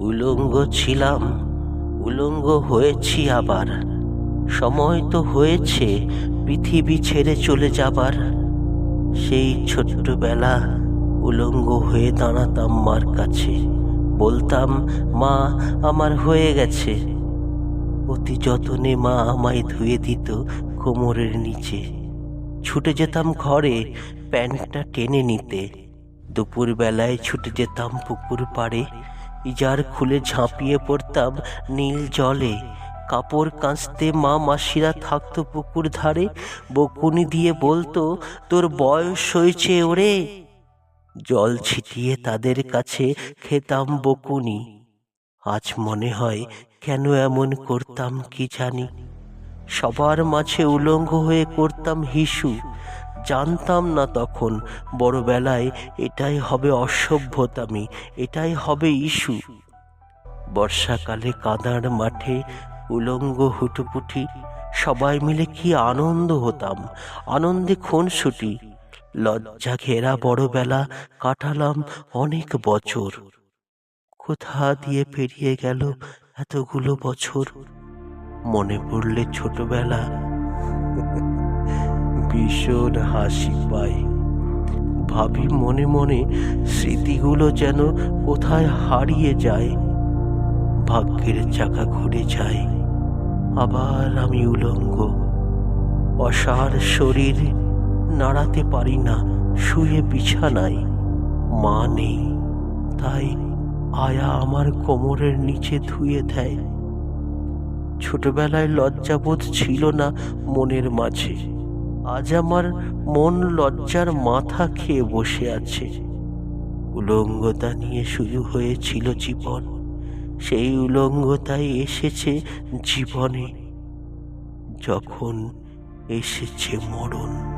উলঙ্গ ছিলাম, উলঙ্গ হয়েছি আবার। সময় তো হয়েছে, পৃথিবী ছেড়ে চলে যাবার। সেই ছোট্টবেলা উলঙ্গ হয়ে দাঁড়াতাম মার কাছে। বলতাম, মা, আমার হয়ে গেছে। অতি যতনে মা আমায় ধুয়ে দিত কোমরের নিচে। ছুটে যেতাম ঘরে প্যান্টটা টেনে নিতে। দুপুর বেলায় ছুটে যেতাম পুকুর পাড়ে। ইজার খুলে ঝাঁপিয়ে পড়তাম নীল জলে। কাপড় কাঁচতে মা মাসিরা থাকতো পুকুর ধারে। বকুনি দিয়ে বলতো, তোর বয়স হয়েছে ওরে। জল ছিটিয়ে তাদের কাছে খেতাম বকুনি। আজ মনে হয় কেন এমন করতাম কি জানি। সবার মাঝে উলঙ্গ হয়ে করতাম হিসু। জানতাম না তখন। বড়বেলায় এটাই হবে অসভ্যতামি, এটাই হবে ইস্যু। বর্ষাকালে কাদার মাঠে উলঙ্গ হুটুপুটি, সবাই মিলে কি আনন্দ হতাম। আনন্দে খুনসুটি, লজ্জা ঘেরা বড়বেলা কাটালাম অনেক বছর। কোথা দিয়ে পেরিয়ে গেল এতগুলো বছর? মনে পড়লে ছোটবেলা ভীষণ হাসি পায়। ভাবি মনে মনে স্মৃতিগুলো যেন কোথায় হারিয়ে যায়। ভাগ্যের চাকা ঘুরে যায়। আবার আমি উলঙ্গ। অসার শরীর নাড়াতে পারি না, শুয়ে বিছানায়। মা নেই, তাই আয়া আমার কোমরের নিচে ধুয়ে দেয়। ছোটবেলায় লজ্জাবোধ ছিল না মনের মাঝে। আজ আমার মন লজ্জার মাথা খেয়ে বসে আছে। উলঙ্গতা নিয়ে শুরু হয়েছিল জীবন। সেই উলঙ্গতাই এসেছে জীবনে। যখন এসেছে মরণ।